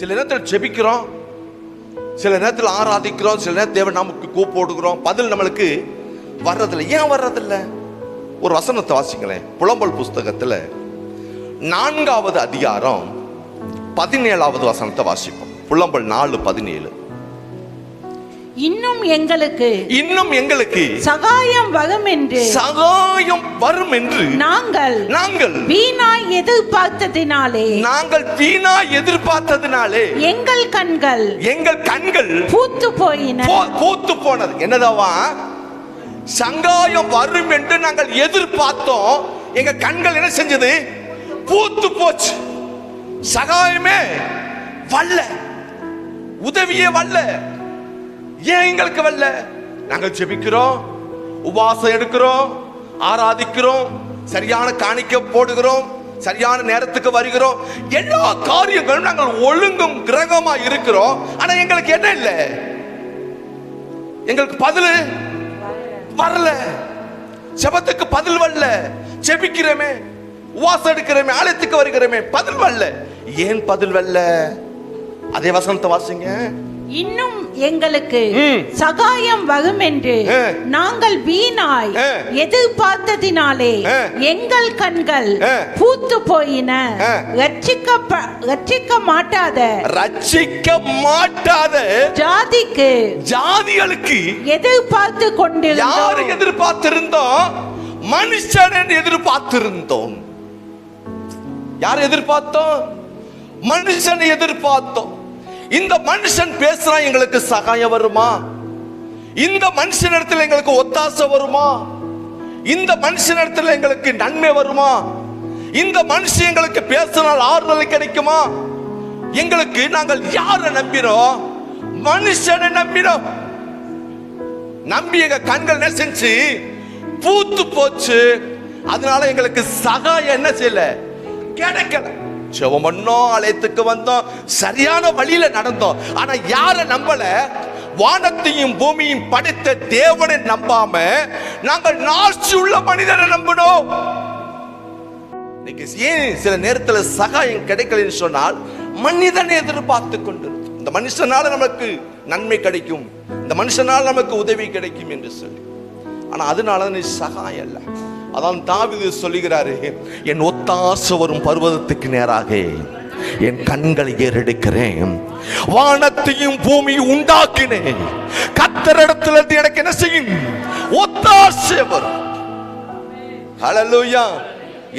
சில நேரத்தில் ஜெபிக்கிறோம் சில நேரத்தில் ஆராதிக்கிறோம் சில நேரம் தேவன் நமக்கு கூப்பிடுகிறோம். பதில் நம்மளுக்கு வர்றதில்லை. ஏன் வர்றதில்ல? ஒரு வசனத்தை வாசிங்களேன். புலம்பல் புஸ்தகத்தில் நான்காவது அதிகாரம் பதினேழாவது வசனத்தை வாசிப்போம். புலம்பல் நாலு பதினேழு. இன்னும் எங்களுக்கு இன்னும் எங்களுக்கு சகாயம் வரும் என்று சகாயம் வரும் என்று நாங்கள் நாங்கள் வீணாய் எதிர்பார்த்ததினாலே நாங்கள் வீணா எதிர்பார்த்ததினாலே எங்கள் கண்கள் எங்கள் கண்கள் பூத்து போயின. பூத்து போனது. என்னதாவா? சங்காயம் வரும் என்று நாங்கள் எதிர்பார்த்தோம். எங்க கண்கள் என்ன செஞ்சது? பூத்து போச்சு. சகாயமே வல்ல உதவியே வல்ல ஏன் எங்களுக்கு வரல? நாங்கள் ஜெபிக்கிறோம் உபாசம் எடுக்கிறோம் ஆராதிக்கிறோம் சரியான காணிக்க போடுகிறோம் சரியான நேரத்துக்கு வருகிறோம். எல்லா காரியங்களும் நாங்கள் ஒழுங்கும் கிரகமா இருக்கிறோம். ஆனா எங்களுக்கு என்ன இல்லை? எங்களுக்கு பதில் வரல. ஜெபத்துக்கு பதில் வரல. ஜெபிக்கிறோமே உவாசம் எடுக்கிறோமே ஆலயத்துக்கு வருகிறோமே பதில் வரல. ஏன் பதில் வரல? அதே வசனத்தை வாசிங்க. இன்னும் எங்களுக்கு. சகாயம் வரும் என்று. நாங்கள் வீணாய். எதிர்பார்த்ததினாலே. எங்கள் கண்கள். பூத்து போயின. ரட்சிக்க ரட்சிக்க மாட்டாத ரட்சிக்க மாட்டாத ஜாதிக்கு ஜாதிகளுக்கு எதிர்பார்த்து யாரை கொண்டிருந்தோம் எதிர்பார்த்திருந்தோம் மனுஷன் எதிர்பார்த்திருந்தோம் யார் எதிர்பார்த்தோம் மனுஷனை எதிர்பார்த்தோம் இந்த மனுஷன் பேசுறா எங்களுக்கு சகாயம் வருமா? இந்த மனுஷனிடத்தில் எங்களுக்கு ஒத்தாசை வருமா? இந்த மனுஷனிடத்தில் எங்களுக்கு நன்மை வருமா? இந்த மனுஷன் எங்களுக்கு பேசினால் ஆறுதல் கிடைக்குமா? எங்களுக்கு நாங்கள் யாரை நம்பினோம் மனுஷனை நம்பினோம் நம்பி எங்க கண்கள் என்ன செஞ்சு? பூத்து போச்சு. அதனால எங்களுக்கு சகாயம் என்ன செய்யல? கிடைக்கல. ஜெபம் பண்ணோம் ஆலயத்துக்கு வந்தோம் சரியான வழியில நடந்தோம். ஆனா யார நம்பல? வானத்தையும் பூமியும் படைத்த தேவனை நம்பாம நாங்கள் நாசி உள்ள மனிதனை நம்பினோம். ஏன் சில நேரத்துல சகாயம் கிடைக்கலன்னு சொன்னால் மனிதனை எதிர்பார்த்து கொண்டு இந்த மனுஷனால நமக்கு நன்மை கிடைக்கும். இந்த மனுஷனால நமக்கு உதவி கிடைக்கும் என்று சொல்லி. ஆனா அதனால நீ சகாயம் இல்லை அதான் தாவிது சொல்லுகிறாரு என் ஒத்தாச வரும் பர்வதத்துக்கு நேராக என் கண்களை ஏறெடுக்கிறேன். வானத்தையும் பூமியும் உண்டாக்கினேன். கத்தரிடத்துல இருந்து எனக்கு என்ன செய்யும்? ஒத்தாசை வரும். ஹalleluya.